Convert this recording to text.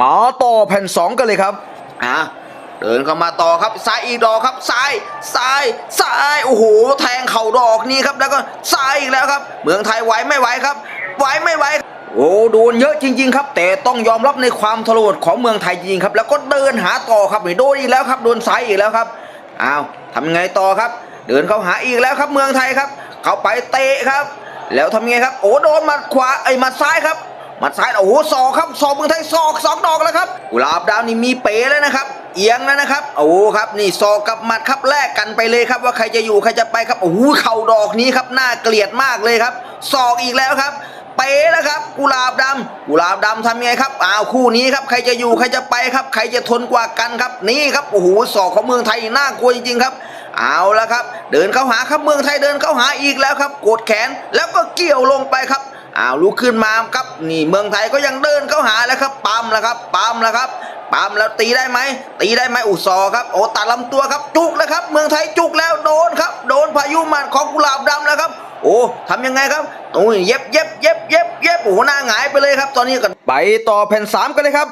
มาต่อแผ่นสองกันเลยครับอะเดินเข้ามาต่อครับซ้ายอีกดอกครับซ้ายซ้ายซ้ายโอ้โหแทงเข่าดอกนี้ครับแล้วก็ซ้ายอีกแล้วครับ เมืองไทยไหวไม่ไหวครับ ไหวไม่ไหวโอ้โดนเยอะจริง ๆ ครับ แต่ต้องยอมรับในความทรหดของเมืองไทยจริงๆครับ แล้วก็เดินหาต่อครับนี่โดนอีกแล้วครับโดนซ้ายอีกแล้วครับอ้าวทำไงต่อครับ เดินเข้าหาอีกแล้วครับเมืองไทยครับ เข้าไปเตะครับ แล้วทำไงครับ โอ้โดนมัดขวาไอ้มัดซ้ายครับ มัดซ้ายโอ้โหศอกครับศอกเมืองไทยศอกสองดอกแล้วครับกุหลาบดาวนี่มีเป๋แล้วนะครับ เอียงแล้วนะครับ โอ้โหครับนี่ศอกกับหมัดครับแลกกันไปเลยครับว่าใครจะอยู่ใครจะไปครับโอ้โหเข่าดอกนี้ครับน่าเกลียดมากเลยครับศอกอีกแล้วครับเป๋แล้วครับกุหลาบดำกุหลาบดำทำยังไงครับอ้าวคู่นี้ครับใครจะอยู่ใครจะไปครับ ใครจะทนกว่ากันครับนี่ครับโอ้โหศอกของเมืองไทยน่ากลัวจริงๆครับเอาละครับ เดินเข้าหาครับเมืองไทยเดินเข้าหาอีกแล้วครับกดแขนแล้วก็เกี่ยวลงไปครับ อาลุกขึ้นมาครับนี่เมืองไทยก็ยังเดินเข้าหาแล้วครับปั๊มแล้วครับปั๊มแล้วครับปั๊มแล้วตีได้ไหมตีได้ไหมอุยซอครับโอ้ตัดลำตัวครับจุกแล้วครับ เมืองไทยจุกแล้วโดนครับ โดนพายุมันของกุหลาบดำแล้วครับ โอ้ทำยังไงครับโอ้ยเย็บเย็บเย็บเย็บเย็บโอ้หหน้าหงายไปเลยครับ ตอนนี้กันไปต่อแผ่นสามกันเลยครับ